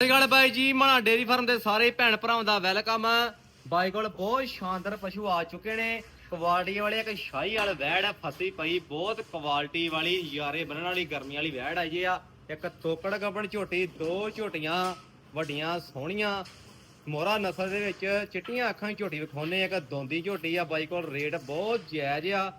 ਸਤਿ ਅਕਾਲ ਬਾਈ ਜੀ ਮਾਣਾ dairy farm ਦੇ ਸਾਰੇ ਭੈਣ ਭਰਾਵਾਂ ਦਾ ਵੈਲਕਮ। ਬਾਈ ਕੋਲ ਬਹੁਤ ਸ਼ਾਨਦਾਰ ਪਸ਼ੂ ਆ ਚੁੱਕੇ ਨੇ। ਕੁਆਲਿਟੀ ਵਾਲੇ ਇੱਕ ਸ਼ਾਹੀ ਵਾਲ ਵੈੜ ਆ ਫਸੀ ਪਈ ਬਹੁਤ ਕੁਆਲਿਟੀ ਵਾਲੀ ਯਾਰੇ ਬਣਨ ਵਾਲੀ ਗਰਮੀ ਵਾਲੀ ਵੈੜ ਆ ਜੀ ਆ। ਇੱਕ ਤੋਕੜ ਗੱਬਣ ਝੋਟੀ ਦੋ ਝੋਟੀਆਂ ਵੱਡੀਆਂ ਸੋਹਣੀਆਂ। ਮੋਰਾ ਨਸਲ ਦੇ ਵਿੱਚ ਚਿੱਟੀਆਂ ਅੱਖਾਂ ਦੀ ਝੋਟੀ ਵਿਖਾਉਨੇ ਇੱਕ ਦੋਂਦੀ ਝੋਟੀ ਆ ਬਾਈ ਕੋਲ ਰੇਟ ਬਹੁਤ ਜਾਇਜ਼ ਆ।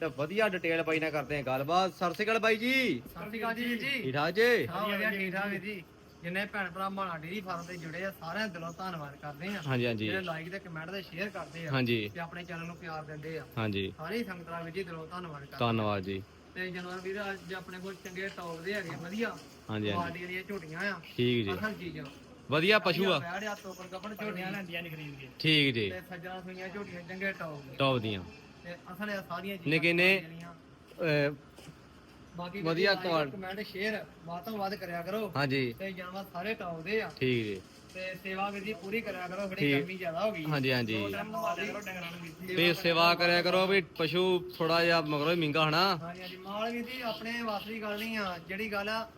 ਤੇ ਵਧੀਆ ਡਿਟੇਲ ਬਾਈ ਨਾਲ ਕਰਦੇ ਆ ਗੱਲਬਾਤ। ਸਤਿ ਸ਼੍ਰੀ ਅਕਾਲ ਬਾਈ ਜੀ। ਸਤਿ ਸ਼੍ਰੀ ਅਕਾਲ ਜੀ ਜੀ। ਠੀਕ ਠਾਕ ਜੀ? ਹਾਂ ਵਧੀਆ ਠੀਕ ਠਾਕ ਜੀ। ਜਿੰਨੇ ਭੈਣ ਭਰਾ ਮਾਣਾ ਡੇਰੀ ਫਾਰਮ ਤੇ ਜੁੜੇ ਆ ਸਾਰਿਆਂ ਦਾ ਦਿਲੋਂ ਧੰਨਵਾਦ ਕਰਦੇ ਆ। ਹਾਂਜੀ ਹਾਂਜੀ। ਜਿਹੜੇ ਲਾਈਕ ਤੇ ਕਮੈਂਟ ਤੇ ਸ਼ੇਅਰ ਕਰਦੇ ਆ ਹਾਂਜੀ। ਤੇ ਆਪਣੇ ਚੈਨਲ ਨੂੰ ਪਿਆਰ ਦਿੰਦੇ ਆ। ਹਾਂਜੀ। ਸਾਰੇ ਸੰਗਤਾਂ ਵੀਰ ਜੀ ਦਿਲੋਂ ਧੰਨਵਾਦ ਕਰਦੇ ਧੰਨਵਾਦ ਜੀ। ਤੇ ਜਨਵਰ ਵੀਰ ਅੱਜ ਆਪਣੇ ਕੋਲ ਚੰਗੇ ਟੌਪ ਦੇ ਹੈਗੇ ਵਧੀਆ। ਹਾਂਜੀ ਹਾਂਜੀ। ਕੁਆਲਿਟੀ ਵਾਲੀਆਂ ਝੋਟੀਆਂ ਆ। ਠੀਕ ਜੀ। ਅਸਲ ਚੀਜ਼ਾਂ ਵਧੀਆ ਪਸ਼ੂ ਆ। ਬੈੜ ਆ ਤੋਪਰ ਕੱਪੜ ਝੋਟੀਆਂ ਲੈਂਦੀਆਂ। ਨਹੀਂ ਖਰੀਦ ਕੇ। ਠੀਕ ਜੀ। ਤੇ ਸੱਜਣਾ ਸੁਈਆਂ ਝੋਟੀਆਂ ਚੰਗੇ ਟੌਪ ਦੇ ਟੌਪ ਦੀਆਂ। ਤੇ ਅਸਲ ਇਹ ਸਾਰੀਆਂ ਨਿੱਕੇ ਨੇ, ਜਿਹੜੀਆਂ ਅਹ, ਬਾਕੀ ਵਧੀਆ ਕੁਆਲ- ਕਮੈਂਟ ਸ਼ੇਅਰ ਵੱਧ ਤੋਂ ਵੱਧ ਕਰਿਆ ਕਰੋ। ਹਾਂਜੀ। ਤੇ ਜਾਨਵਰ ਸਾਰੇ ਟੌਪ ਦੇ ਆ। ਠੀਕ ਜੀ। ਤੇ ਸੇਵਾ ਵੀ ਜੀ ਪੂਰੀ ਕਰਿਆ ਕਰੋ ਬੜੀ ਠੀਕ। ਜ਼ਿਆਦਾ ਹੋ ਗਈ। ਹਾਂਜੀ ਹਾਂਜੀ। ਤੇ ਸੇਵਾ ਕਰਿਆ ਕਰੋ ਵੀ ਪਸ਼ੂ ਥੋੜਾ ਜਿਹਾ ਮਗਰੋਂ ਹੀ ਮਹਿੰਗਾ ਹਨਾ? ਹਾਂਜੀ ਹਾਂਜੀ। ਮਾਲ ਵੀ ਜੀ ਆਪਣੇ ਵਾਸਤੇ ਗੱਲ ਨਹੀਂ ਆ। ਜਿਹੜੀ ਗੱਲ ਆ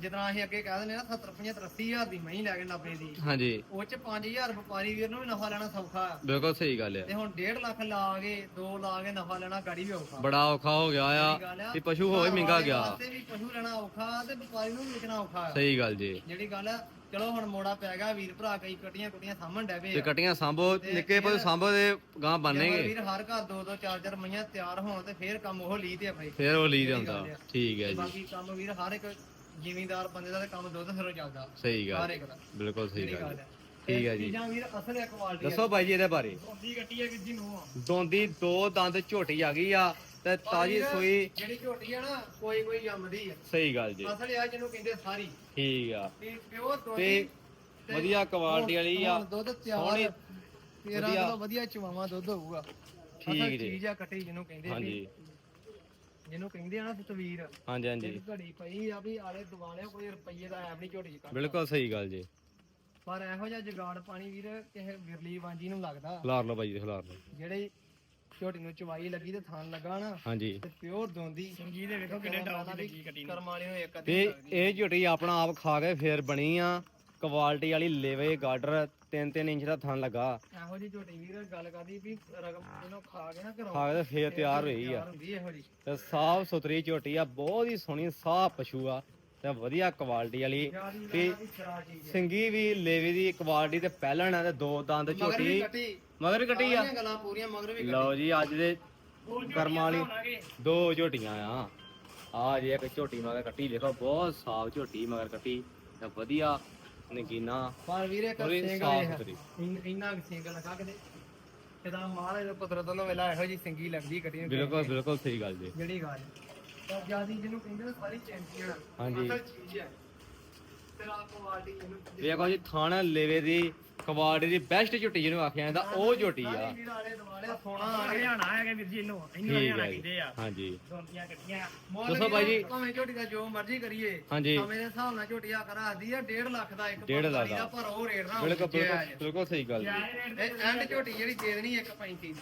ਜਿਤਨਾ ਅਸੀਂ ਅੱਗੇ ਕਹਿ ਦਿੰਦੇ ਨਾ 70 75 80 ਹਜ਼ਾਰ ਦੀ ਮਹੀਂ ਲੈ ਕੇ ਨੱਬੇ ਦੀ। ਹਾਂਜੀ। ਉਹ ਚ 5000 ਵਪਾਰੀ ਵੀਰ ਨੂੰ ਵੀ ਨਫਾ ਲੈਣਾ ਸੌਖਾ। ਆ ਬਿਲਕੁਲ ਸਹੀ ਗੱਲ ਤੇ ਆ ਹੁਣ 1.5 ਲੱਖ ਲਾ ਕੇ 2 ਲਾ ਕੇ ਨਫਾ ਲੈਣਾ ਗਾੜੀ ਵੀ ਔਖਾ। ਬੜਾ ਔਖਾ ਹੋ ਗਿਆ ਆ। ਤੇ ਪਸ਼ੂ ਹੋਏ ਮਹਿੰਗਾ ਗਿਆ। ਵਾਸਤੇ ਵੀ ਪਸ਼ੂ ਲੈਣਾ ਔਖਾ ਤੇ ਵਪਾਰੀ ਨੂੰ ਵੀ ਵੇਚਣਾ ਔਖਾ। ਆ ਸਹੀ ਗੱਲ ਜੀ। ਜਿਹੜੀ ਗੱਲ ਆ ਚਲੋ ਹੁਣ ਮੋੜਾ ਪੈ ਗਿਆ ਵੀਰ ਭਰਾ ਕਈ ਕਟੀਆਂ ਕੁਟੀਆਂ ਸਾਹਮਣ ਡੈ ਤੇ ਪਏ ਆ। ਕਟੀਆਂ ਸਾਂਭੋ ਨਿੱਕੇ ਪਸ਼ੂ ਸਾਂਭੋ ਦੇ ਗਾਂ ਬੰਨੇਗੇ ਵੀਰ ਹਰ ਘਰ ਦੋ ਦੋ ਚਾਰ ਚਾਰ ਮਈਆਂ ਤਿਆਰ ਹੋਣ ਤੇ ਫੇਰ ਕੰਮ ਉਹ ਲੀ ਤੇ ਆਪਣੇ ਫੇਰ ਉਹ ਲੀ ਜਾਂਦਾ। ਠੀਕ ਹੈ ਜੀ। ਬਾਕੀ ਕੰਮ ਵੀਰ ਹਰ ਇੱਕ ਜ਼ਿਮੀਂਦਾਰ ਬੰਦੇ ਦਾ ਤੇ ਕੰਮ ਦੁੱਧ ਸਿਰੋਂ ਚੱਲਦਾ। ਸਹੀ ਹਰ ਗੱਲ ਇੱਕ ਦਾ। ਬਿਲਕੁਲ ਸਹੀ ਜਿਹੜੀ ਗੱਲ। ਗੱਲ ਹੈ। ਠੀਕ ਹੈ ਜੀ। ਚੀਜ਼ਾਂ ਵੀਰ ਅਸਲ ਇੱਕ ਕੁਆਲਿਟੀ ਦੱਸੋ ਬਾਈ ਜੀ ਇਹਦੇ ਬਾਰੇ। ਹੁੰਦੀ ਗੱਟੀ ਹੈ ਕਿ ਜੀ ਨੂੰ ਦੋਂਦੀ ਦੋ ਦੰਦ ਝੋਟੀ ਆ ਗਈ ਆ ਤੇ ਤਾਜੀ ਸੂਈ ਜਿਹੜੀ ਝੋਟੀ ਆ ਨਾ ਕੋਈ ਕੋਈ ਜੰਮਦੀ ਆ ਸਹੀ ਗੱਲ ਜੀ। ਅਸਲ ਇਹ ਆ ਜਿਹਨੂੰ ਕਹਿੰਦੇ ਸਾਰੀ। ਠੀਕ ਆ। ਤੇ ਪਿਓਰ ਤੇ ਵਧੀਆ ਕੁਆਲਿਟੀ ਵਾਲੀ ਆ। ਦੁੱਧ ਤਿਆਰ ਸੋਹਣੀ 13 ਵਧੀਆ। ਕਿਲੋ ਵਧੀਆ ਚਵਾਵਾ ਦੁੱਧ ਹੋਊਗਾ। ਠੀਕ ਅਸਲ ਜੀ। ਚੀਜ਼ ਆ ਕੱਟੀ ਜਿਹਨੂੰ ਕਹਿੰਦੇ ਵੀ ਹਾਂਜੀ ਜਿਹਨੂੰ ਕਹਿੰਦੇ ਆ ਨਾ ਤਸਵੀਰ ਹਾਂਜੀ ਹਾਂਜੀ। ਜਿਹੜੀ ਘੜੀ ਪਈ ਆ ਵੀ ਆਲੇ ਦੁਆਲੇ ਕੋਈ ਰੁਪਈਏ ਦਾ ਐਪ ਨਹੀਂ ਝੋਟੀ ਚ ਕੱਢ ਬਿਲਕੁਲ ਸਹੀ ਗੱਲ ਜੀ। ਪਰ ਇਹੋ ਜਿਹਾ ਜਗਾੜ ਪਾਣੀ ਵੀਰ ਕਿਸੇ ਵਿਰਲੀ ਵਾਂਜੀ ਨੂੰ ਲੱਗਦਾ। ਖਿਲਾਰ ਲਓ ਬਾਈ ਜੀ ਖਿਲਾਰ ਲਓ। ਜਿਹੜੇ ਝੋਟੀ ਨੂੰ ਚਵਾਈ ਲੱਗੀ ਤੇ ਥਣ ਲੱਗਾ ਨਾ ਹਾਂਜੀ। ਤੇ ਪਿਓਰ ਦੋਂਦੀ। ਸੰਗੀ ਦੇ ਵੇਖੋ ਕਿੰਨੇ ਡਾਲ ਦੀ ਕੱਟੀ ਕਰਮ ਵਾਲੀ ਨੂੰ ਇੱਕ ਅੱਧੀ ਤੇ। ਇਹ ਝੋਟੀ ਆਪਣਾ ਆਪ ਖਾ ਕੇ ਫੇਰ ਬਣੀ ਆ। ਕੁਆਲਿਟੀ ਵਾਲੀ ਲੇਵੇ ਗਾਡਰ 3-3 ਇੰਚ ਦਾ ਥਣ ਲੱਗਾ। ਇਹੋ ਜੀ ਝੋਟੀ ਵੀਰ ਗੱਲ ਕਰਦੀ ਵੀ ਰਕਮ ਇਹਨੂੰ ਖਾ ਕੇ ਨਾ ਘਰੋਂ। ਖਾ ਕੇ ਫੇਰ ਤਿਆਰ ਹੋਈ ਆ। ਤੇ ਸਾਫ਼ ਸੁਥਰੀ ਝੋਟੀ ਆ ਬਹੁਤ ਹੀ ਸੋਹਣੀ ਸਾਫ਼ ਪਸ਼ੂ ਆ। ਤੇ ਵਧੀਆ ਕੁਆਲਿਟੀ ਵਾਲੀ। ਤੇ ਸਿੰਗੀ ਵੀ ਲੇਵੇ ਦੀ ਕੁਆਲਿਟੀ ਤੇ ਪਹਿਲਣ ਆ ਤੇ ਦੋ ਦੰਦ ਝੋਟੀ। ਮਗਰ ਕੱਟੀ ਆ। ਸਾਰੀਆਂ ਗੱਲਾਂ ਪੂਰੀਆਂ ਮਗਰ ਵੀ ਲਓ ਜੀ ਅੱਜ ਦੇ ਕਰਮਾਂ ਵਾਲੀ ਦੋ ਝੋਟੀਆਂ ਆ। ਆ ਜੇ ਇੱਕ ਝੋਟੀ ਮਗਰ ਕੱਟੀ ਦੇਖੋ ਬਹੁਤ ਸਾਫ਼ ਝੋਟੀ ਮਗਰ ਕੱਟੀ। ਤੇ ਵਧੀਆ ਨਗੀਨਾ ਪਰ ਵੀਰੇ ਇੱਕ ਥੋੜੀ ਸਿੰਗਲ ਸਾਫ਼ ਇਹ ਸੁਥਰੀ। ਇਨ- ਕੁ ਸਿੰਗਲ ਲਗਾ ਕੇ ਦੇ ਕਿਦਾਂ ਮਾਲ ਇਹ ਕੁਦਰਤ ਵੱਲੋਂ ਵੇਲਾ ਇਹੋ ਜੀ ਸਿੰਗੀ ਲੱਗਦੀ ਕੱਟੀ ਨੂੰ ਬਿਲਕੁਲ ਬਿਲਕੁਲ ਸਹੀ ਗੱਲ ਜੀ। ਜਿਹੜੀ ਗੱਲ ਤਾਂ ਜਿਆਦੀ ਜਿਹਨੂੰ ਕਹਿੰਦੇ ਨੇ ਸਾਰੀ ਚੈਂਪੀਅਨ ਹਾਂਜੀ। ਅਸਲ ਚੀਜ਼ ਹੈ ਤੇਰਾ ਕੁਆਲਿਟੀ ਜਿਹਨੂੰ ਕਹਿੰਦੇ ਵੇਖੋ ਜੀ ਥਾਣਾ ਲੇਵੇ ਦੀ ਕੁਆਲਿਟੀ ਦੀ ਬੈਸਟ ਝੋਟੀ ਜਿਹਨੂੰ ਆਖਿਆ ਜਾਂਦਾ ਉਹ ਝੋਟੀ ਆ। ਹਰਿਆਣਾ ਹੈਗਾ ਵੀਰ ਜੀ ਇਹਨੂੰ ਇਹਨੂੰ ਠੀਕ ਹਰਿਆਣਾ ਹੈ ਜੀ। ਕਹਿੰਦੇ ਆ। ਹਾਂਜੀ। ਕੱਟੀਆਂ। ਦੱਸੋ ਬਾਈ ਜੀ। ਭਾਵੇਂ ਝੋਟੀ ਦਾ ਜੋ ਮਰਜ਼ੀ ਕਰੀਏ ਹਾਂਜੀ। ਦੇ ਹਿਸਾਬ ਨਾਲ ਝੋਟੀ ਆ ਕਰਾ ਆਦੀ ਆ 1.5 ਲੱਖ ਦਾ ਇੱਕ ਡੇਢ ਲੱਖ ਪੰਤਾਲੀ ਦਾ। ਪਰ ਉਹ ਰੇਟ ਨਾ ਬਿਲਕੁਲ ਹੋਵੇ ਬਿਲਕੁਲ ਜਾਇਜ਼। ਬਿਲਕੁਲ ਸਹੀ ਗੱਲ ਜੀ। ਐਂਡ ਝੋਟੀ ਜਿਹੜੀ ਦੇਣੀ 1.35 ਦੀ।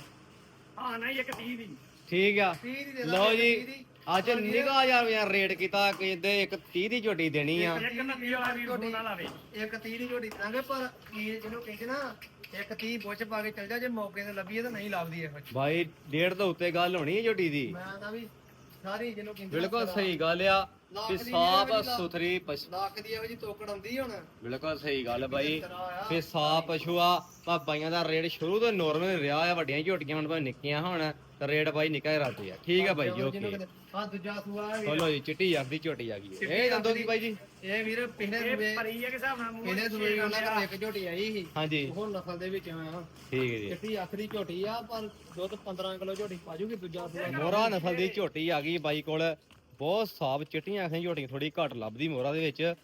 ਹਾਂ ਨਹੀਂ ਇੱਕ 30 ਦੀ। ਠੀਕ ਆ। 30 ਦੀ ਦੇ ਲਓ ਦਾਂਗੇ, ਜੀ 30 ਦੀ। ਅੱਜ ਨਿਗਾਹ ਯਾਰ ਯਾਰ ਰੇਟ ਕੀਤਾ ਕਹਿੰਦੇ ਇੱਕ 30 ਦੀ ਝੋਟੀ ਦੇਣੀ ਆ। ਇੱਕ ਨੱਤੀ ਵਾਲਾ ਵੀਰ ਫੋਨ ਨਾ ਲਾਵੇ। ਇੱਕ 30 ਦੀ ਝੋਟੀ ਦਾਂਗੇ ਪਰ ਕੀ ਜਿਹਨੂੰ ਕਹਿੰਦੇ ਨਾ ਇੱਕ 30 ਬੁੱਚ ਪਾ ਕੇ ਚੱਲ ਜਾ ਜੇ ਮੌਕੇ ਤੇ ਲੱਭੀਏ ਤਾਂ ਨਹੀਂ ਲੱਭਦੀ ਇਹੋ ਭਾਈ ਡੇਢ ਤੋਂ ਉੱਤੇ ਗੱਲ ਹੋਣੀ ਹੈ ਝੋਟੀ ਦੀ। ਮੈਂ ਤਾਂ ਵੀ ਸਾਰੀ ਜਿਹਨੂੰ ਕਹਿੰਦੇ ਬਿਲਕੁਲ ਸਹੀ ਗੱਲ ਆ। ਵੀ ਸਾਫ਼ ਸੁਥਰੀ ਪਸ਼ ਲੱਖ ਦੀ ਇਹੋ ਜੀ ਤੋਕੜ ਆਉਂਦੀ ਹੁਣ। ਬਿਲਕੁਲ ਸਹੀ ਗੱਲ ਬਾਈ। ਆ। ਫੇ ਸਾਫ਼ ਪਸ਼ੂ ਆ ਪਰ ਬਾਈਆਂ ਦਾ ਰੇਟ ਸ਼ੁਰੂ ਤੋਂ ਨਾਰਮਲ ਰਿਹਾ ਆ ਵੱਡੀਆਂ ਝੋਟੀਆਂ ਹੁਣ ਭਾਵੇਂ ਨਿੱਕੀਆਂ ਹੋਣ ਤਾਂ ਰੇਟ ਬਾਈ ਨਿੱਕਾ ਹੀ ਰੱਖਦੇ ਆ। ਠੀਕ ਆ ਬਾਈ ਜੀ ਓਕੇ। ਹਾਂ ਦੂਜਾ ਸੂਆ ਹੈ। ਚਲੋ ਜੀ ਚਿੱਟੀ ਅੱਖ ਝੋਟੀ ਆ ਗਈ ਇਹ ਦੰਦੋਂ ਦੀ ਬਾਈ ਜੀ। ਇਹ ਵੀਰ ਪਿਛਲੇ ਸੂਏ ਪਰੀ ਹੈ ਕਿ ਹਿਸਾਬ ਨਾਲ ਮੂੰਹ ਪਿਛਲੇ ਸੂਏ ਉਹਨਾਂ ਇੱਕ ਝੋਟੀ ਆਈ ਸੀ। ਹਾਂਜੀ। ਉਹ ਨਸਲ ਦੇ ਵਿੱਚ ਆਇਆ। ਠੀਕ ਹੈ ਜੀ। ਚਿੱਟੀ ਦੀ ਝੋਟੀ ਆ ਪਰ ਦੁੱਧ 15 ਕਿਲੋ ਝੋਟੀ ਪਾਜੂਗੀ ਦੂਜਾ ਸੂਆ। ਮੋਰਾ ਨਸਲ ਦੀ ਝੋਟੀ ਆ ਗਈ ਬਾਈ ਕੋਲ। ਬਹੁਤ ਸਾਫ਼ ਚਿੱਟੀਆਂ ਅੱਖਾਂ ਦੀ ਝੋਟੀ ਥੋੜੀ ਘੱਟ ਲੱਭਦੀ ਮੋਰਾ ਦੇ ਵਿੱਚ।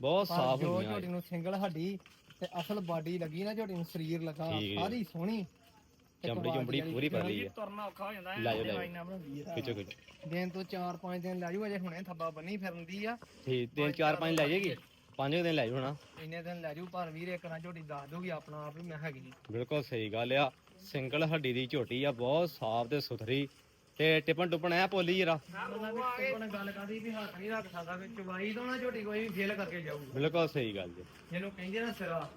ਬਹੁਤ ਸਾਫ਼ ਜੋ ਹੁੰਦੀਆਂ। ਝੋਟੀ ਨੂੰ ਸਿੰਗਲ ਹੱਡੀ ਤੇ ਅਸਲ ਬਾਡੀ ਲੱਗੀ ਨਾ ਝੋਟੀ ਨੂੰ ਸਰੀਰ ਲੱਗਾ ਠੀਕ ਹੈ। ਸਾਰੀ ਸੋਹਣੀ। ਤੇ ਚਮੜੀ ਕੁਆਲਿਟੀ ਚਮੜੀ ਵਾਲੀ। ਪੂਰੀ ਭਰ ਲਈ ਆ ਤੁਰਨਾ ਔਖਾ ਹੋ ਜਾਂਦਾ ਹੈ ਲੈ ਜਾਓ, ਲੈ ਜਾਓ। ਵਾਈਨਾਂ ਬਣਾਉਂਦੀ ਹੈ ਖਿੱਚੋ ਖਿੱਚੋ। ਦਿਨ ਤੋਂ 4-5 ਦਿਨ ਲੈ ਜੂ ਅਜੇ ਹੁਣੇ ਥੱਬਾ ਬੰਨੀ ਫਿਰਨਦੀ ਆ। ਠੀਕ ਤਿੰਨ ਚਾਰ ਪੰਜ ਲੈ ਜਾਏਗੀ? ਪੰਜ ਕੁ ਦਿਨ ਲੈ ਜਾਓ ਹਣਾ। ਇੰਨੇ ਦਿਨ ਲੈ ਜੂ ਪਰ ਵੀਰ ਇੱਕ ਨਾ ਝੋਟੀ ਦੱਸ ਦੂਗੀ ਆਪਣਾ ਆਪ ਵੀ ਮੈਂ ਹੈਗੀ। ਬਿਲਕੁਲ ਸਹੀ ਗੱਲ ਆ। ਸਿੰਗਲ ਹੱਡੀ ਦੀ ਝੋਟੀ ਆ ਬਹੁਤ ਸਾਫ਼ ਤੇ ਸੁਥਰੀ। ਤੇ ਟਿਪਣ ਟੁਪਣ ਐ ਪੋਲੀ ਜਰਾ। ਉਹਨਾਂ ਗੱਲ ਕਰਦੀ ਵੀ ਹੱਥ ਨਹੀਂ ਰੱਖ ਸਕਦਾ ਵੀ ਚਵਾਈ ਤੋਂ ਨਾ ਝੋਟੀ ਕੋਈ ਵੀ ਫੇਲ ਕਰਕੇ ਜਾਊ ਬਿਲਕੁਲ ਸਹੀ ਗੱਲ ਜੀ। ਜਿਹਨੂੰ ਕਹਿੰਦੇ ਨਾ ਸਿਰਾ।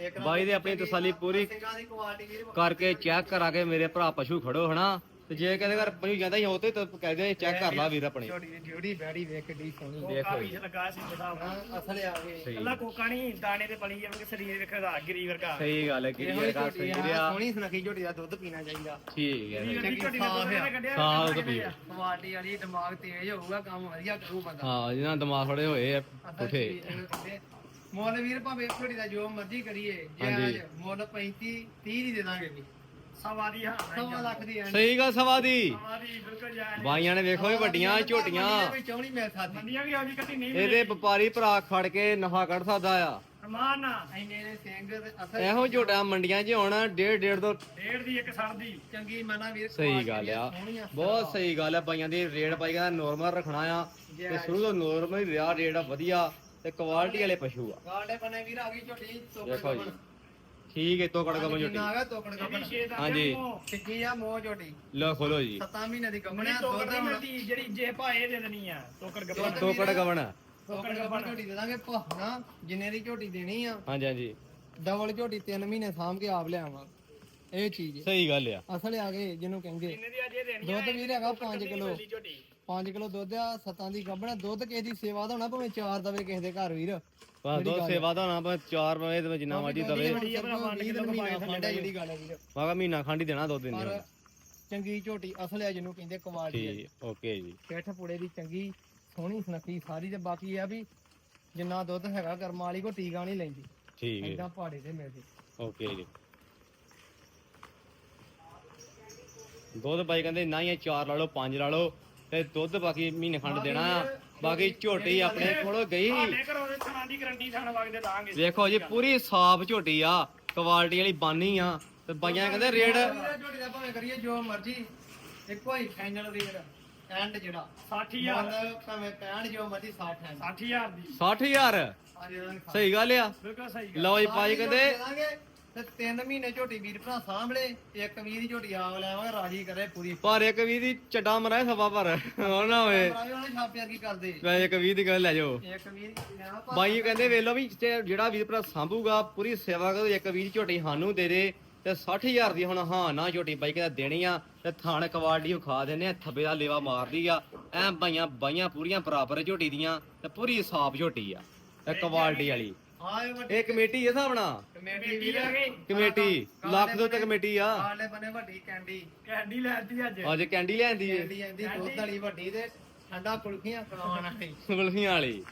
ਇੱਕ ਬਾਈ ਦੇ ਆਪਣੀ ਤਸੱਲੀ ਪੂਰੀ ਸਿੰਘਾਂ ਦੀ ਕੁਆਲਿਟੀ ਵੀਰ ਕਰਕੇ ਚੈੱਕ ਕਰਾ ਕੇ ਮੇਰੇ ਭਰਾ ਪਸ਼ੂ ਖੜੋ ਹਨਾ। ਤੇ ਜੇ ਕਹਿੰਦੇ ਘਰ ਪਸ਼ੂ ਜਾਂਦਾ ਹੀ ਹੋਤੇ ਤਾਂ ਕਹਦੇ ਚੈੱਕ ਕਰ ਲਾ ਵੀਰ ਆਪਣੇ। ਡਿਊਟੀ ਬੈੜੀ ਵੇਖ ਕਿੱਡੀ ਸੋਹਣੀ ਕੋਕਾ ਵੀ ਲੱਗਾ ਸੀ ਬਤਾ ਹਾਂ ਅਸਲ ਆ ਗਏ। ਸਹੀ। ਕੱਲਾ ਕੋਕਾ ਨਹੀਂ ਦਾਣੇ ਤੇ ਪਲੀ ਜਾਵੇ ਸਰੀਰ ਵੇਖਦਾ ਗਿਰੀ ਵਰਗਾ। ਸਹੀ ਗੱਲ ਹੈ ਇਹੋ ਜਿਹੀ ਗੱਲ ਝੋਟੀ ਸਹੀ ਆ। ਰਿਹਾ ਸੋਹਣੀ ਸੁਨੱਖੀ ਝੋਟੀ ਦਾ ਦੁੱਧ ਪੀਣਾ ਚਾਹੀਦਾ। ਠੀਕ ਹੈ। ਗਿਰੀ ਚੰਗੀ ਝੋਟੀ ਸਾਫ਼ ਨੇ ਆ। ਕੱਢਿਆ? ਸਾਫ਼ ਦੁੱਧ ਪੀਓ। ਕੁਆਲਿਟੀ ਵਾਲੀ ਦਿਮਾਗ ਤੇਜ਼ ਹੋਊਗਾ ਕੰਮ ਵਧੀਆ ਕਰੂ ਬੰਦਾ ਹਾਂ ਜਿਹਨਾਂ ਦਿਮਾਗ ਥੋੜੇ ਹੋਏ ਆ ਪੁੱਠੇ। ਮੁੱਲ ਵੀਰ ਭਾਵੇਂ ਝੋਟੀ ਦਾ ਜੋ ਮਰਜ਼ੀ ਕਰੀਏ ਜੇ ਹਾਂਜੀ। ਅੱਜ ਮੁੱਲ 35 30 ਦੀ ਦੇ ਦਾਂਗੇ ਵੀ। ਸਵਾ ਦੀ ਹਾਂ ਸਵਾ ਲੱਖ ਦੀ ਐਂਡ ਸਹੀ ਗੱਲ ਸਵਾ ਦੀ। ਸਵਾ ਦੀ ਬਿਲਕੁਲ ਜਾਇਜ਼ ਬਾਈਆਂ ਨੇ ਵੇਖੋ ਇਹ ਵੱਡੀਆਂ ਝੋਟੀਆਂ। ਕੋਈ ਚੌਣੀ ਮਿਲ ਸਕਦੀ। ਮੰਡੀਆਂ ਵੀ ਆਉਂਦੀ ਕੱਟੀ ਨਹੀਂ ਇਹਦੇ ਵਪਾਰੀ ਭਰਾ ਖੜ ਕੇ ਨਫਾ ਕੱਢ ਸਕਦਾ ਆ। ਰਮਾਨ ਨਾ ਇੰਨੇ ਨੇ ਸਿੰਘ ਤੇ ਅਸਲ ਇਹੋ ਝੋਟਾ ਮੰਡੀਆਂ 'ਚ ਹੁਣ ਡੇਢ ਡੇਢ ਤੋਂ ਡੇਢ ਦੀ ਇੱਕ ਸੜ ਦੀ। ਚੰਗੀ ਮਨਾ ਵੀਰ ਸਹੀ ਗੱਲ ਆ। ਬਹੁਤ ਸਹੀ ਗੱਲ ਆ ਬਾਈਆਂ ਦੀ ਰੇਟ ਪਾਈ ਕਹਿੰਦਾ ਨੋਰਮਲ ਰੱਖਣਾ ਆ। ਤੇ ਸ਼ੁਰੂ ਤੋਂ ਨੋਰਮਲ ਹੀ ਰਿਹਾ ਰੇਟ ਆ ਵਧੀਆ। ਤੇ ਕੁਆਲਿਟੀ ਵਾਲੇ ਪਸ਼ੂ ਆ। ਗਾਲਡੇ ਬਣੇ ਵੀਰ ਆ ਗਈ ਝੋਟੀ ਦੇਖੋ ਜੀ। ਠੀਕ ਹੈ ਤੋਕੜ ਕਮ ਝੋਟੀ ਆ ਗਿਆ ਤੋਕੜ ਦਾ ਹਾਂਜੀ। ਟਿੱਕੀ ਆ ਮੋਹ ਝੋਟੀ ਲੋ ਖੋਲੋ ਜੀ। 7 ਮਹੀਨੇ ਦੀ ਨਹੀਂ ਹੁਣ ਮਿਲਦੀ ਜਿਹੜੀ ਜੇ ਭਾਏ ਦੇ ਦੇਣੀ ਆ ਟੋਕਰ ਗੱਬਾ ਤੋਕੜ ਕਵਣ ਤੋਕੜ ਗੱਬਣ ਝੋਟੀ ਦੇ ਦਾਂਗੇ ਭਾਣਾ ਜਿੰਨੇ ਦੀ ਝੋਟੀ ਦੇਣੀ ਆ। ਹਾਂਜੀ ਹਾਂਜੀ। ਡਬਲ ਝੋਟੀ 3 ਮਹੀਨੇ ਸਾਂਭ ਕੇ ਆਪ ਲਿਆਵਾਂ। ਇਹ ਚੀਜ਼ ਹੈ। ਸਹੀ ਗੱਲ ਆ। ਅਸਲ ਆ ਗਏ ਜਿਹਨੂੰ ਕਹਿੰਦੇ। ਦੀ ਅੱਜ ਦੇਣੀ ਦੁੱਧ ਵੀਰ ਹੈਗਾ 5 ਕਿਲੋ। ਮਿਲਦੀ ਝੋਟੀ 5 ਕਿਲੋ ਦੁੱਧ ਆ ਸੱਤਾਂ ਦੀ ਗੱਬਣਾ ਦੁੱਧ ਕਿਸੇ ਦੀ ਸੇਵਾ ਦਾ ਹੋਣਾ ਭਾਵੇਂ ਚਾਰ ਦਵੇ ਕਿਸੇ ਦੇ ਘਰ ਵੀਰ। ਬਸ ਦੋ ਸੇਵਾ ਦਾ ਹੋਣਾ ਪਰ ਚਾਰ ਵਜੇ ਤੇ ਜਿੰਨਾ ਮਰਜ਼ੀ ਦਵੇ। ਜਿਹੜੀ ਮਹੀਨਾ ਖੰਡਾ ਜਿਹੜੀ ਗੱਲ ਹੈ ਵੀਰ ਵਾਗਾ ਮਹੀਨਾ ਖੰਡ ਹੀ ਦੇਣਾ ਦੋ ਦਿਨ ਪਰ ਚੰਗੀ ਝੋਟੀ ਅਸਲ ਹੈ ਜਿਹਨੂੰ ਕਹਿੰਦੇ ਕੁਆਲਿਟੀ ਠੀਕ ਓਕੇ ਜੀ। ਪਿੱਠ ਪੁੜੇ ਦੀ ਚੰਗੀ ਸੋਹਣੀ ਸੁਨੱਖੀ ਸਾਰੀ ਤੇ ਬਾਕੀ ਆ ਵੀ ਜਿੰਨਾ ਦੁੱਧ ਹੈਗਾ ਕਰਮਾਂ ਵਾਲੀ ਕੋ ਟੀਕਾ ਨਹੀਂ ਲੈਂਦੀ। ਠੀਕ। ਹੈ ਏਦਾਂ ਪਹਾੜੇ ਤੇ ਮਿਲਦੀ। ਓਕੇ ਜੀ। ਦੁੱਧ ਬਾਈ ਕਹਿੰਦੇ ਨਾ ਹੀ ਚਾਰ ਲਾ ਲਓ ਪੰਜ ਲਾ ਲਓ ਤੇ ਦੁੱਧ ਬਾਕੀ ਮਹੀਨੇ ਖੰਡ ਦੇਣਾ। ਆ ਬਾਕੀ ਝੋਟੀ ਆਪਣੇ ਕੋਲ ਗਈ। ਸਾਡੇ ਘਰੋਂ ਦੇ ਥਣਾ ਦੀ ਗਰੰਟੀ ਥਣ ਵਗਦੇ ਦਾਂਗੇ। ਦੇਖੋ ਜੀ ਪੂਰੀ ਸਾਫ਼ ਝੋਟੀ ਆ ਕੁਆਲਿਟੀ ਵਾਲੀ ਬਾਨੀ ਆ ਤੇ ਬਾਈਆਂ ਕਹਿੰਦੇ ਰੇਟ ਝੋਟੀ ਦਾ ਭਾਵੇਂ ਕਰੀਏ ਜੋ ਮਰਜ਼ੀ ਇੱਕੋ ਹੀ ਫਾਈਨਲ ਰੇਟ ਐਂਡ ਜਿਹੜਾ। 60000 ਮੁੱਲ ਭਾਵੇਂ 65 ਜੋ ਮਰਜ਼ੀ 60 ਐਂਡ 60000 ਦੀ। 60000 ਆ ਜਿਹੜਾ ਸਹੀ ਗੱਲ ਆ। ਬਿਲਕੁਲ ਸਹੀ ਗੱਲ ਲਓ ਜੀ ਭਾਈ ਕਹਿੰਦੇ ਤੇ ਤਿੰਨ ਮਹੀਨੇ ਝੋਟੀ ਵੀਰ ਭਰਾ ਸਾਂਭਲੇ ਇੱਕ ਵੀਰ ਦੀ ਝੋਟੀ ਆਪ ਲੈਵਾਂਗੇ ਰਾਜੀ ਕਰੇ ਪੂਰੀ। ਪਰ ਇੱਕ ਵੀ ਦੀ ਚੱਡਾ ਮਰਾਏ ਸਵਾ ਪਰ ਉਹ ਨਾ ਹੋਵੇ ਭਰਾ ਉਹਨੇ ਛਾਪਿਆ ਕੀ ਕਰਦੇ? ਮੈਂ ਇੱਕ ਵੀ ਦੀ ਗੱਲ ਲੈ ਜਾਓ। ਇੱਕ ਵੀਰ ਬਾਈ ਕਹਿੰਦੇ ਵੇਖ ਲਓ ਵੀ ਜੇ ਜਿਹੜਾ ਵੀਰ ਭਰਾ ਸਾਂਭੂਗਾ ਪੂਰੀ ਸੇਵਾ ਕਰੋ ਇੱਕ ਵੀਰ ਝੋਟੀ ਸਾਨੂੰ ਦੇ ਦੇ ਤੇ 60000 ਦੀ ਹੁਣ ਹਾਂ ਨਾ ਝੋਟੀ ਬਾਈ ਕਹਿੰਦਾ ਦੇਣੀ ਆ ਤੇ ਥਾਣ ਕਵਾੜੀ ਖਾ ਦਿੰਨੇ ਆ ਥੱਬੇ ਦਾ ਲੇਵਾ ਮਾਰਦੀ ਆ ਐ ਬਾਈਆਂ ਬਾਈਆਂ ਪੂਰੀਆਂ ਬਰਾਬਰ ਝੋਟੀ ਦੀਆਂ ਤੇ ਪੂਰੀ ਸਾਫ਼ ਝੋਟੀ ਆ ਤੇ ਕੁਆਲਿਟੀ ਵਾਲੀ। ਹਾਂ ਇਹ ਵੱਡੀ ਇਹ ਕਮੇਟੀ ਹਿਸਾਬ ਨਾਲ? ਕਮੇਟੀ ਆ। ਗਈ। ਕਮੇਟੀ। ਲੱਖ ਦੋ ਤੇ ਕਮੇਟੀ ਆ। ਆਲੇ ਬਨੇ ਵੱਡੀ ਕੈਂਡੀ। ਕੈਂਡੀ ਲੈਤੀ ਅੱਜ। ਅੱਜ ਕੈਂਡੀ ਲਿਆਂਦੀ ਏ। ਕੈਂਡੀ ਆਂਦੀ ਦੁੱਧ ਵਾਲੀ ਵੱਡੀ ਤੇ ਠੰਡਾ ਕੁਲਫੀਆਂ ਖਾਣ ਵਾਲੀ। ਗੁਲਫੀਆਂ ਵਾਲੀ।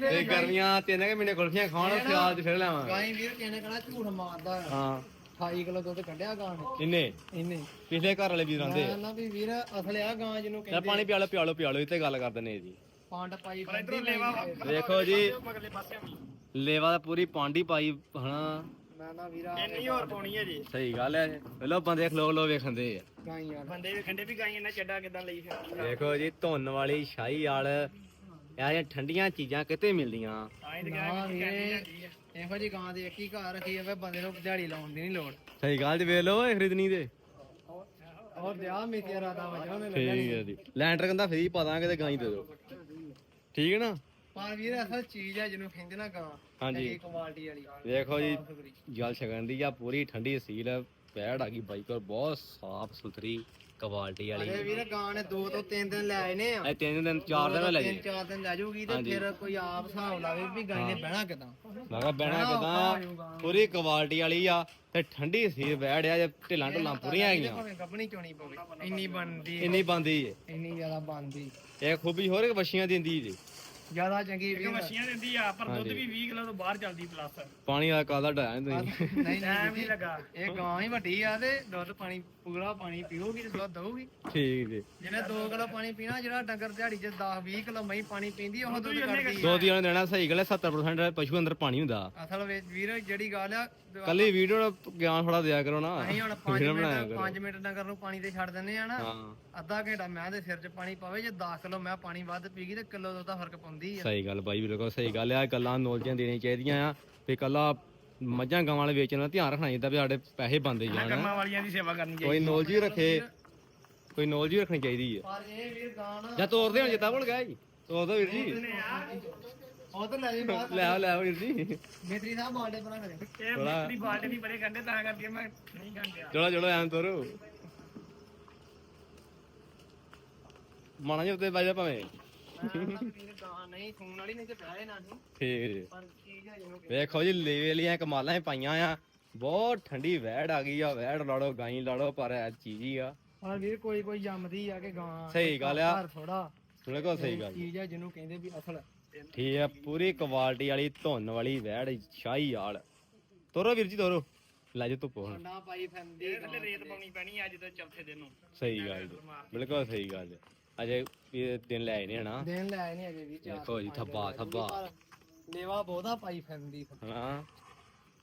ਤੇ ਗਰਮੀਆਂ ਤਿੰਨ ਕੁ ਮਹੀਨੇ ਗੁਲਫੀਆਂ ਖਾਣ ਸਿਆਲ ਚ ਫਿਰ ਲਾਵਾਂਗੇ ਗਾਈ ਵੀਰ ਕਿਹਨੇ ਕਹਣਾ ਝੂਠ ਮਾਰਦਾ। ਹਾਂ। 28 ਕਿਲੋ ਦੁੱਧ ਕੱਢਿਆ ਗਾਂ ਨੇ। ਇੰਨੇ ਇੰਨੇ। ਪਿਛਲੇ ਘਰ ਵਾਲੇ ਵੀਰਾਂ ਦੇ। ਮੈਂ ਨਾ ਵੀ ਵੀਰ ਅਸਲ ਆ ਗਾਂ ਜਿਹਨੂੰ ਤੇ ਕਹਿੰਦੇ ਪਾਣੀ ਪਿਆਲੋ ਪਿਆਲੋ ਪਿਆਲੋ ਇੱਥੇ ਗੱਲ ਕਰ ਦਿੰਨੇ ਜੀ ਪੰਡ ਪਾਈ ਲੈਵਾ। ਦੇਖੋ ਜੀ। ਮਗਲੇ ਪਾਸੇ ਵੀ ਲੇਵਾ ਦਾ ਪੂਰੀ ਪਾਂਡੀ ਪਾਈ ਹਨਾ? ਮੈਂ ਨਾ ਵੀਰਾ ਇੰਨੀ ਹੋਰ ਪਾਉਣੀ ਹੈ ਜੀ। ਸਹੀ ਗੱਲ ਹੈ। ਪਹਿਲਾਂ ਬੰਦੇ ਖਲੋ ਖਲੋ ਵੇਖੰਦੇ ਆ। ਗਾਂ ਯਾਰ ਬੰਦੇ ਵੀ ਖੰਡੇ ਵੀ ਗਾਈ ਇਹਨਾਂ ਚੱਡਾ ਕਿਦਾਂ ਲਈ ਫਿਰ। ਦੇਖੋ ਜੀ ਧੁੰਨ ਵਾਲੀ ਸ਼ਾਹੀ ਵਾਲ ਇਹ ਠੰਡੀਆਂ ਚੀਜ਼ਾਂ ਕਿਤੇ ਮਿਲਦੀਆਂ? ਤੇ ਨਾ ਇਹੋ ਜੀ ਗਾਂ ਦੇ ਇੱਕ ਹੀ ਘਰ ਰੱਖੀ ਹੋਵੇ ਬੰਦੇ ਨੂੰ ਦਿਹਾੜੀ ਲਾਉਣ ਦੀ ਨਹੀਂ ਲੋੜ। ਸਹੀ ਗੱਲ ਜੀ ਵੇਖ ਲਓ ਇਹ ਖਰੀਦਣੀ ਦੇ ਔਰ ਦਿਆ ਮੇਤੀਆ ਰਾਦਾ ਵਜੋਂ ਨੇ ਠੀਕ ਹੈ ਜੀ। ਲੈਂਟਰ ਕਹਿੰਦਾ ਫ੍ਰੀ ਪਾ ਦਾਂਗੇ ਤੇ ਗਾਂ ਹੀ ਦੇ ਦਿਓ। ਠੀਕ ਹੈ ਨਾ? ਪਰ ਵੀਰ ਅਸਲ ਚੀਜ਼ ਹੈ ਜਿਹਨੂੰ ਕਹਿੰਦੇ ਨਾ ਗਾਂ। ਹਾਂਜੀ। ਕੁਆਲਿਟੀ ਵਾਲੀ। ਦੇਖੋ ਜੀ ਜਲ ਛਕਣ ਦੀ ਆ ਪੂਰੀ ਠੰਡੀ ਸੀਲ ਪੈੜ ਆ ਗਈ ਕੋਲ ਬਹੁਤ ਸਾਫ਼ ਸੁਥਰੀ ਕੁਆਲਿਟੀ ਵਾਲੀ। ਅਰੇ ਵੀਰ ਗਾਂ ਨੇ ਦੋ ਤੋਂ ਤਿੰਨ ਦਿਨ ਲੈ ਆਏ ਨੇ ਆ। ਇਹ ਤਿੰਨ ਦਿਨ ਚਾਰ ਦਿਨ ਲੈ ਤਿੰਨ ਜੀ ਚਾਰ ਦਿਨ ਲੈ ਜਾਊਗੀ ਤੇ ਫਿਰ ਕੋਈ ਆਪ ਹਿਸਾਬ ਲਾਵੇ ਵੀ ਗਾਂ ਨੇ ਬਹਿਣਾ ਕਿਦਾਂ। ਮੈਂ ਕਿਹਾ ਬਹਿਣਾ ਕਿਦਾਂ ਪੂਰੀ ਕੁਆਲਿਟੀ ਵਾਲੀ ਆ ਤੇ ਠੰਡੀ ਸੀ ਬੈੜ ਆ ਜੇ ਢਿੱਲਾਂ ਢੁੱਲਾਂ ਪੂਰੀਆਂ ਹੈਗੀਆਂ। ਭਾਵੇਂ ਗੱਬਣੀ ਚੋਣੀ ਪਵੇ। ਇੰਨੀ ਬਣਦੀ ਇੰਨੀ ਬੰਦੀ ਏ। ਇੰਨੀ ਜ਼ਿਆਦਾ ਬਣਦੀ। ਇਹ ਖੂਬੀ ਹੋਰ ਇੱਕ ਵਛੀਆਂ ਦਿੰਦੀ ਜੀ। ਜ਼ਿਆਦਾ ਚੰਗੀ ਇੱਕ ਵੀਰ ਮੱਛੀਆਂ ਦਿੰਦੀ ਆ ਪਰ ਦੁੱਧ ਵੀ 20 ਕਿਲੋ ਤੋਂ ਬਾਹਰ ਚੱਲਦੀ ਪਲੱਸ ਪਾਣੀ ਦਾ ਕਾਦਾ ਢਾਇਆ ਨੀ ਤੁਸੀਂ ਨਹੀਂ ਟਾਈਮ ਨਹੀਂ ਨਹੀਂ ਲੱਗਾ। ਇਹ ਗਾਂ ਹੀ ਵੱਡੀ ਆ ਤੇ ਦੁੱਧ ਪਾਣੀ ਪੂਰਾ ਪਾਣੀ ਪੀਊਗੀ ਤੇ ਦੁੱਧ ਦਊਗੀ। ਠੀਕ ਜੀ। ਜਿਹਨੇ 2 ਕਿਲੋ ਪਾਣੀ ਪੀਣਾ ਜਿਹੜਾ ਡੰਗਰ ਦਿਹਾੜੀ 'ਚ 10 20 ਕਿਲੋ ਮਹੀਂ ਪਾਣੀ ਪੀਂਦੀ ਉਹ ਦੁੱਧ ਕੱਢਦੀ ਦੋ ਦੀਆਂ ਦੇਣਾ ਸਹੀ ਗੱਲ ਹੈ 70% ਪਸ਼ੂ ਅੰਦਰ ਪਾਣੀ ਹੁੰਦਾ। ਅਸਲ ਵਿੱਚ ਵੀਰ ਜਿਹੜੀ ਗੱਲ ਆ ਕੱਲੀ ਵੀਡੀਓ ਦਾ ਗਿਆਨ ਥੋੜਾ ਦਿਆ ਕਰੋ ਨਾ। ਅਸੀਂ ਹੁਣ 5 ਮਿੰਟ 5 ਮਿੰਟ ਡੰਗਰ ਨੂੰ ਪਾਣੀ ਤੇ ਛੱਡ ਦਿੰਦੇ ਆ ਨਾ ਹਾਂ। ਅੱਧਾ ਘੰਟਾ ਮੈਂ ਦੇ ਸਿਰ 'ਚ ਪਾਣੀ ਪਾਵੇ ਜੇ 10 ਕਿਲੋ ਮੈਂ ਪਾਣੀ ਵੱਧ ਪੀ ਗਈ ਤੇ ਕਿਲੋ ਦੁੱਧ ਦਾ ਫ਼ਰਕ ਪਾਉਂਦੀ ਆ। ਸਹੀ ਗੱਲ ਬਾਈ ਬਿਲਕੁਲ ਸਹੀ ਗੱਲ ਆ। ਗੱਲਾਂ ਨੌਲੇਜਾਂ ਦੇਣੀਆਂ ਚਾਹੀਦੀਆਂ ਆ। ਤੇ ਕੱਲਾ ਮੱਝਾਂ ਗਾਵਾਂ ਵਾਲੇ ਵੇਚਣ ਦਾ ਧਿਆਨ ਰੱਖਣਾ ਚਾਹੀਦਾ ਵੀ ਸਾਡੇ ਪੈਸੇ ਬੰਦੇ ਜਾਣ। ਕਰਮਾਂ ਵਾਲੀਆਂ ਦੀ ਸੇਵਾ ਕਰਨੀ ਚਾਹੀਦੀ ਕੋਈ ਨੌਲੇਜ ਹੀ ਰੱਖੇ ਕੋਈ ਨੌਲੇਜ ਰੱਖਣੀ ਚਾਹੀਦੀ ਹੈ ਪਰ ਇਹ ਵੀਰ ਗਾਣਾ ਜਾਂ ਤੋਰਦੇ ਹੁਣ ਜਿੱਤਾ ਭੁੱਲ ਗਿਆ ਜੀ। ਤੋਰ ਦੋ ਵੀਰ ਜੀ। ਉਹ ਤਾਂ ਲੈ ਜੀ ਲੈ ਆਓ ਲੈ ਆਓ ਵੀਰ ਜੀ। ਮੇਤਰੀ ਸਾਹਿਬ ਬਾਲਡੇ ਪਰਾਂ ਕਰੇ ਇਹ ਮਿਸਤਰੀ ਬਾਲਟੇ ਨਹੀਂ ਬੜੇ ਕੰਡੇ ਤਾਂ ਕਰਕੇ ਮੈਂ ਨਹੀਂ ਕੰਡਿਆ ਚਲੋ ਚਲੋ ਐਂ ਤੋਰੋ। ਮਾਣਾ ਜੀ ਉੱਤੇ ਬਾਜਾ ਭਾਵੇਂ। ਨਹੀਂ ਖੂਨ ਵਾਲੀ ਨਹੀਂ ਤੇ ਬਹਿ ਨਾ ਨਹੀਂ ਠੀਕ ਜੀ ਪਰ ਚੀਜ਼ ਹੈ ਜਿਹਨੂੰ ਵੇਖੋ ਜੀ ਲੇਵੇ ਲੀਆਂ ਕਮਾਲਾਂ ਹੀ ਪਾਈਆਂ ਆ। ਬਹੁਤ ਠੰਡੀ ਵਹਿੜ ਆ ਗਈ ਆ ਵਹਿੜ ਲਾੜੋ ਗਾਈ ਲਾੜੋ ਪਰ ਇਹ ਚੀਜ਼ ਹੀ ਆ। ਪਰ ਵੀਰ ਕੋਈ ਕੋਈ ਜੰਮਦੀ ਆ ਕਿ ਗਾਂ। ਸਹੀ ਗੱਲ ਆ। ਥੋੜਾ ਸੁਣੇ ਕੋ ਸਹੀ ਗੱਲ ਚੀਜ਼ ਹੈ ਜਿਹਨੂੰ ਕਹਿੰਦੇ ਵੀ ਅਸਲ ਠੀਕ ਆ ਪੂਰੀ ਕੁਆਲਿਟੀ ਵਾਲੀ ਧੁੰਨ ਵਾਲੀ ਵਹਿੜ ਸ਼ਾਹੀ ਆਲ। ਤੋਰੋ ਵੀਰ ਜੀ ਤੋਰੋ। ਲੈ ਜਾ ਧੁੱਪ ਹੁਣ। ਕੰਡਾ ਪਾਈ ਫੈਂਦੀ ਥੱਲੇ ਰੇਤ ਪਾਉਣੀ ਪੈਣੀ ਅੱਜ ਤੋਂ ਚੌਥੇ ਦਿਨ ਨੂੰ। ਸਹੀ ਗੱਲ ਜੀ। ਬਿਲਕੁਲ ਸਹੀ ਗੱਲ ਜੀ। ਅਜੇ ਇਹ ਦਿਨ ਲੈ ਆਏ ਨੇ ਹਨਾ। ਦੇਣ ਲੈ ਨਹੀਂ ਅਜੇ ਵੀ ਚਾਰ ਦੇਖੋ ਜੀ ਥੱਬਾ ਥੱਬਾ। ਪਰ ਲੇਵਾ ਬਹੁਤਾ ਪਾਈ ਫੈਂਦੀ ਹਾਂ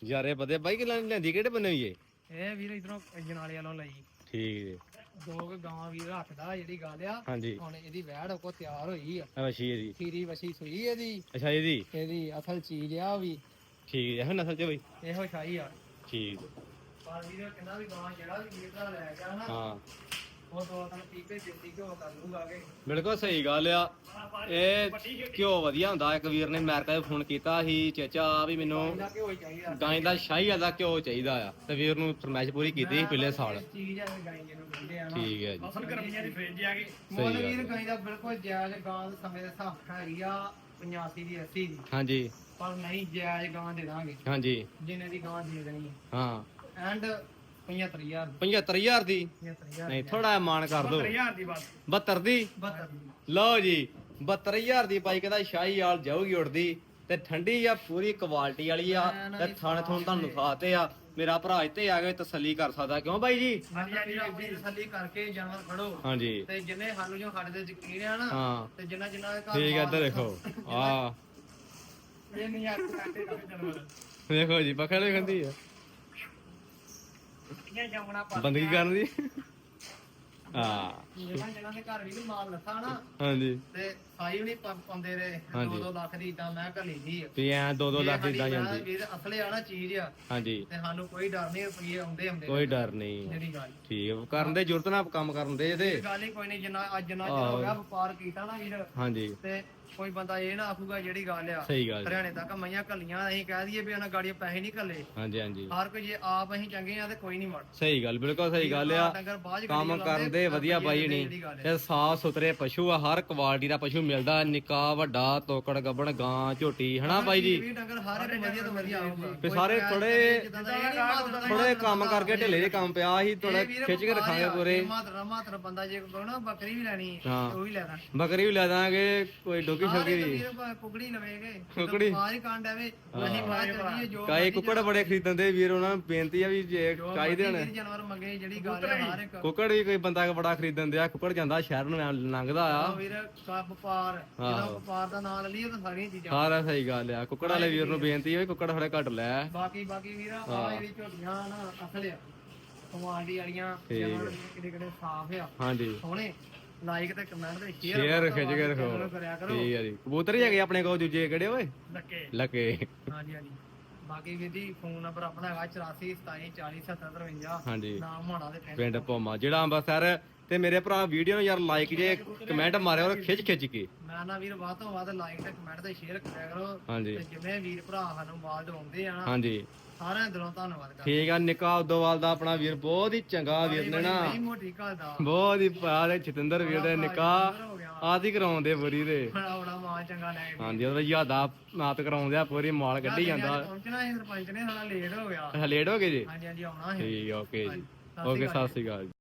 ਯਾਰੇ ਬਦੇ ਬਾਈ ਕਿ ਲੈਂਦੀ ਕਿਹੜੇ ਬੰਨੇ ਹੋਈ ਏ? ਇਹ ਵੀਰ ਇਧਰੋਂ ਜਨਾਲੇ ਵਾਲੋਂ ਲਈ। ਠੀਕ ਜੀ ਦੋ ਕੁ ਗਾਂ ਵੀਰ ਰੱਖਦਾ ਜਿਹੜੀ ਗੱਲ ਆ। ਹਾਂਜੀ। ਹੁਣ ਇਹਦੀ ਵਹਿੜ ਕੋ ਤਿਆਰ ਹੋਈ ਆ। ਵਸ਼ੀ ਜੀ ਖੀਰੀ ਵਸੀ ਸੂਈ ਇਹਦੀ। ਅੱਛਾ ਇਹਦੀ? ਇਹਦੀ ਅਸਲ ਚੀਜ਼ ਆ ਉਹ ਵੀ। ਠੀਕ ਹੈ ਨਸਲ ਚ ਬਈ। ਇਹੋ ਸ਼ਾਹੀ ਆ। ਠੀਕ। ਪਰ ਵੀਰ ਕਹਿੰਦਾ ਵੀ ਗਾਂ ਜਿਹੜਾ ਵੀ ਵੀਰ ਦਾ ਲੈ ਗਿਆ ਨਾ ਹਾਂ। ਉਹ ਦੋ ਤਿੰਨ ਪੀਪੇ ਜਿੱਤੀ ਘਿਓ ਕਰ ਲੂਗਾ ਕਿ ਬਿਲਕੁਲ ਸਹੀ ਗੱਲ ਆ। ਇਹ ਘਿਓ ਵਧੀਆ ਹੁੰਦਾ। ਇੱਕ ਵੀਰ ਨੇ ਅਮਰੀਕਾ ਤੋਂ ਫੋਨ ਕੀਤਾ ਸੀ ਚਾਚਾ ਵੀ ਮੈਨੂੰ ਇਹਦਾ ਘਿਓ ਹੀ ਚਾਹੀਦਾ। ਗਾਂ ਦਾ ਸ਼ਾਹੀ ਵਾਲਾ ਘਿਓ ਚਾਹੀਦਾ ਆ। ਤੇ ਵੀਰ ਨੂੰ ਫਰਮਾਇਸ਼ ਪੂਰੀ ਕੀਤੀ ਸੀ ਪਿਛਲੇ ਸਾਲ। ਚੀਜ਼ ਆ ਗਾਂ ਜਿਹਨੂੰ ਕਹਿੰਦੇ ਆ ਨਾ। ਠੀਕ ਹੈ ਜੀ। ਅਸਲ ਗਰਮੀਆਂ ਦੀ ਫ੍ਰਿਜ ਆ ਗਈ। ਮੁੱਲ ਵੀਰ ਗਾਂ ਦਾ ਬਿਲਕੁਲ ਜਾਇਜ਼ ਗਾਂ ਦੇ ਸਮੇਂ ਦੇ ਹਿਸਾਬ ਨਾਲ ਹੈਗੀ ਆ 85 ਦੀ 80 ਦੀ। ਹਾਂਜੀ। ਪਰ ਨਹੀਂ ਜਾਇਜ਼ ਗਾਂ ਦੇ ਦਾਂਗੇ। ਹਾਂਜੀ। ਜਿੰਨੇ ਦੀ ਗਾਂ ਦੇ ਦੇਣੀ ਹਾਂ। ਐਂਡ 75000 75000 ਦੀ। 75000 ਨਹੀਂ ਥੋੜਾ ਮਾਨ ਕਰ ਦੋ 70000 ਦੀ ਬਸ। 72 ਦੀ? 72 ਦੀ। ਲਓ ਜੀ 72000 ਦੀ ਬਾਈ ਕਹਿੰਦਾ ਸ਼ਾਹੀ ਵਾਲ ਜਾਊਗੀ ਉੜਦੀ ਤੇ ਠੰਡੀ ਆ ਪੂਰੀ ਕੁਆਲਿਟੀ ਵਾਲੀ ਆ ਤੇ ਥਣ ਥਣ ਤੁਹਾਨੂੰ ਖਾਤੇ ਆ। ਮੇਰਾ ਭਰਾ ਇੱਥੇ ਆ ਕੇ ਤਸੱਲੀ ਕਰ ਸਕਦਾ। ਕਿਉਂ ਬਾਈ ਜੀ? ਹਾਂਜੀ ਹਾਂਜੀ ਆਪਣੀ ਤਸੱਲੀ ਕਰਕੇ ਜਾਨਵਰ ਫੜੋ ਹਾਂਜੀ। ਤੇ ਜਿੰਨੇ ਸਾਨੂੰ ਜੋ ਸਾਡੇ ਤੇ ਯਕੀਨ ਆ ਨਾ ਤੇ ਜਿੰਨਾ ਜਿੰਨਾ ਦੇ ਘਰ ਠੀਕ ਹੈ ਇੱਧਰ ਦੇਖੋ। ਆ। ਇਹ ਨਹੀਂ ਆ ਦਾ ਦੇਖੋ ਜੀ ਪਕੜੇ ਖੰਦੀ ਆ। ਪਾ ਬੰਦਗੀ ਕਰਨ ਦੀ? ਜਿੰਨਾ ਜਿੰਨਾ ਦੇ ਘਰ ਵੀ ਮਾਲ ਲੱਥਾ ਨਾ। ਹਾਂਜੀ। ਤੇ ਸਾਈ ਵੀ ਨਹੀਂ ਪਾਉਂਦੇ ਰਹੇ। ਹਾਂਜੀ। 2-2 ਲੱਖ ਦੀ ਤਾਂ ਮੈਂ ਘੱਲੀ ਦੀ ਤੇ ਐ 2-2 ਲੱਖ ਦੀ ਇਦਾਂ ਜੇ ਸਾਡੀ ਜਾਂਦੀ। ਵੀਰ ਅਸਲੇ ਆ ਨਾ ਚੀਜ਼ ਆ ਹਾਂਜੀ। ਤੇ ਸਾਨੂੰ ਕੋਈ ਡਰ ਨਹੀਂ ਰੁਪਈਏ ਆਉਂਦੇ ਹੁੰਦੇ ਕੋਈ ਡਰ ਨਹੀਂ ਜਿਹੜੀ ਗੱਲ। ਠੀਕ ਆ, ਕਰਨ ਦੇ ਜ਼ਰੂਰਤ ਨਾਲ ਕੰਮ ਕਰਨ ਦੇ ਇਹਦੇ। ਇਹ ਗੱਲ ਹੀ ਕੋਈ ਨਹੀਂ ਜਿੰਨਾ ਅੱਜ ਜਿੰਨਾ ਚਿਰ ਹੋ ਗਿਆ ਵਪਾਰ ਕੀਤਾ ਨਾ ਵੀਰ। ਹਾਂਜੀ। ਤੇ ਕੋਈ ਬੰਦਾ ਇਹ ਨਾ ਆਖੂਗਾ ਜਿਹੜੀ ਗੱਲ ਆ। ਸਹੀ ਗੱਲ। ਜੀ। ਹਰਿਆਣੇ ਤੱਕ ਮਈਆਂ ਕੱਲੀਆਂ ਅਸੀਂ ਕਹਿ ਦਈਏ ਵੀ ਉਹਨਾਂ ਗਾੜੀਆਂ ਪੈਸੇ ਨਹੀਂ ਕੱਲੇ ਹਾਂਜੀ ਹਾਂਜੀ। ਹਰ ਕੋਈ ਜੇ ਆਪ ਅਸੀਂ ਚੰਗੇ ਆ ਤੇ ਕੋਈ ਨਹੀਂ ਮੜ ਸਹੀ ਗੱਲ ਬਿਲਕੁਲ ਸਹੀ ਗੱਲ ਆ। ਕੰਮ ਕਰਨ ਦੇ ਵਧੀਆ ਬਾਈ ਨਹੀਂ ਤੇ ਸਾਫ਼ ਸੁਥਰੇ ਪਸ਼ੂ ਆ ਹਰ ਕੁਆਲਿਟੀ ਦਾ ਪਸ਼ੂ ਮਿਲਦਾ ਨਿੱਕਾ ਵੱਡਾ ਤੋਕੜ ਗੱਬਣ ਗਾਂ ਝੋਟੀ ਹਨਾ ਬਾਈ ਜੀ? ਵੀ ਡੰਗਰ ਹਰ ਇੱਕ ਵਧੀਆ ਤੋਂ ਵਧੀਆ ਆਊਗਾ। ਤੇ ਸਾਰੇ ਥੋੜੇ ਥੋੜੇ ਕੰਮ ਕਰਕੇ ਢਿੱਲੇ ਦੇ ਕੰਮ ਪਿਆ ਸੀ ਥੋੜਾ ਖਿੱਚ ਕੇ ਰੱਖਾਂਗੇ ਪੂਰੇ। ਮਾਤਰਾ ਮਾਤਰਾ ਬੰਦਾ ਜੇ ਕੋਈ ਨਾ ਬੱਕਰੀ ਵੀ ਲੈਣੀ ਹਾਂ। ਉਹ ਵੀ ਲੈਣਾ ਬੱਕਰੀ ਵੀ ਲੈ ਦਾਂਗੇ ਕੋਈ ਡੋਕੀ ਛੋਕੀ ਦੀ ਕੁਕੜੀ ਲਵੇਗੇ। ਕੁਕੜੀ? ਬਾਹਰ ਹੀ ਕਾਂਡ ਆਵੇ ਅਸੀਂ ਬਾਹਰ ਚੱਲੀਏ ਜੋ ਕਾਈ ਕੁੱਕੜ ਬੜੇ ਖਰੀਦਣ ਦੇ ਵੀਰ ਉਹਨਾਂ ਨੂੰ ਬੇਨਤੀ ਆ ਵੀ ਜੇ ਚਾਹੀਦੇ ਵੀਰ ਜਾਨਵਰ ਮੰਗੇ ਜਿਹੜੀ ਗੱਲ ਹੈ। ਹਰ ਇੱਕ ਕੁੱਕੜ ਵੀ ਕੋਈ ਬੰਦਾ ਬੜਾ ਖਰੀਦਣ ਦਿਆ ਕੁੱਕੜ ਜਾਂਦਾ ਸ਼ਹਿਰ ਨੂੰ ਐਂ ਲੰਘਦਾ ਆ। ਆ ਵੀਰ ਕਾ ਵਪਾਰ ਜਦੋਂ ਵਪਾਰ ਦਾ ਨਾਮ ਲਈਏ ਤਾਂ ਸਾਰੀਆਂ ਚੀਜ਼ਾਂ। ਸਾਰਾ ਸਹੀ ਗੱਲ ਆ। ਕੁੱਕੜ ਵਾਲੇ ਵੀਰ ਨੂੰ ਬੇਨਤੀ ਵੀ ਕੁੱਕੜ ਥੋੜਾ ਘੱਟ ਲੈ। ਬਾਕੀ ਬਾਕੀ ਵੀਰ ਆ ਜਿਹੜੀ ਝੋਟੀਆਂ ਨਾ ਅਸਲ ਆ। ਕੁਆਲਿਟੀ ਵਾਲੀਆਂ ਜਾਨਵਰ ਕਿਹੜੇ ਕਿਹੜੇ ਸਾਫ਼ ਆ। ਹਾਂਜੀ। ਸੋਹਣੇ। ਲਾਈਕ ਤੇ ਕਮੈਂਟ ਤੇ ਸ਼ੇਅਰ ਸ਼ੇਅਰ ਖਿੱਚ ਕੇ ਰੱਖੋ। ਠੀਕ ਆ ਜੀ। ਕਬੂਤਰ ਹੀ ਹੈਗੇ ਆਪਣੇ ਕੋਲ ਦੂਜੇ ਕਿਹੜੇ ਓਏ? ਲੱਕੇ। ਲੱਕੇ। ਹਾਂਜੀ ਹਾਂਜੀ। ਬਾਕੀ ਵੀਰ ਜੀ ਫੋਨ ਨੰਬਰ ਆਪਣਾ ਹੈਗਾ 84 27 40 77 53 ਹਾਂਜੀ। ਨਾਮ ਹੋਣਾ ਦੇ ਪਿੰਡ ਪਿੰਡ ਭੋਮਾ। ਜਿਹੜਾ ਅੰਬਰਸਰ ਤੇ ਮੇਰੇ ਭਰਾ ਵੀਡੀਓ ਨੂੰ ਯਾਰ ਲਾਈਕ ਜੇ ਕਮੈਂਟ ਮਾਰਿਓ ਔਰ ਖਿੱਚ ਖਿੱਚ ਕੇ। ਮੈਂ ਨਾ ਵੀਰ ਵੱਧ ਤੋਂ ਵੱਧ ਲਾਈਕ ਤੇ ਕਮੈਂਟ ਤੇ ਸ਼ੇਅਰ ਕਰਿਆ ਕਰੋ। ਹਾਂਜੀ। ਤੇ ਜਿਵੇਂ ਵੀਰ ਭਰਾ ਸਾਨੂੰ ਮਾਲ ਦਵਾਉਂਦੇ ਆ ਨਾ ਹਾਂਜੀ। ਸਾਰਿਆਂ ਦਿਲੋਂ ਧੰਨਵਾਦ ਕਰਦੇ। ਠੀਕ ਆ ਨਿੱਕਾ ਉਦੋਵਾਲ ਦਾ ਆਪਣਾ ਵੀਰ ਬਹੁਤ ਹੀ ਚੰਗਾ ਵੀਰ ਨੇ ਨਾ। ਨਹੀਂ ਮੋਟੀ ਘਰ ਦਾ। ਬਹੁਤ ਹੀ ਪਿਆਰ ਹੈ ਜਤਿੰਦਰ ਵੀਰ ਦੇ ਨਿੱਕਾ। ਆਦੀ ਕਰਾਉਂਦੇ ਪੂਰੀ ਦੇ ਬੜਾ ਬੜਾ ਮਾਲ ਚੰਗਾ ਲੈ ਕੇ। ਹਾਂਜੀ ਉਹਦਾ ਯਾਦਾ ਨਾਤ ਕਰਾਉਂਦੇ ਆ ਪੂਰੀ ਮਾਲ ਕੱਢੀ ਜਾਂਦਾ। ਪਹੁੰਚਣਾ ਸੀ ਸਰਪੰਚ ਨੇ ਸਾਡਾ ਲੇਟ ਹੋ ਗਿਆ। ਲੇਟ ਹੋ ਗਏ ਜੀ। ਹਾਂਜੀ ਹਾਂਜੀ ਆਉਣਾ ਸੀ। ਠੀਕ ਓਕੇ ਜੀ। ਓਕੇ ਸਤਿ ਸ਼੍ਰੀ ਅਕਾਲ ਜੀ।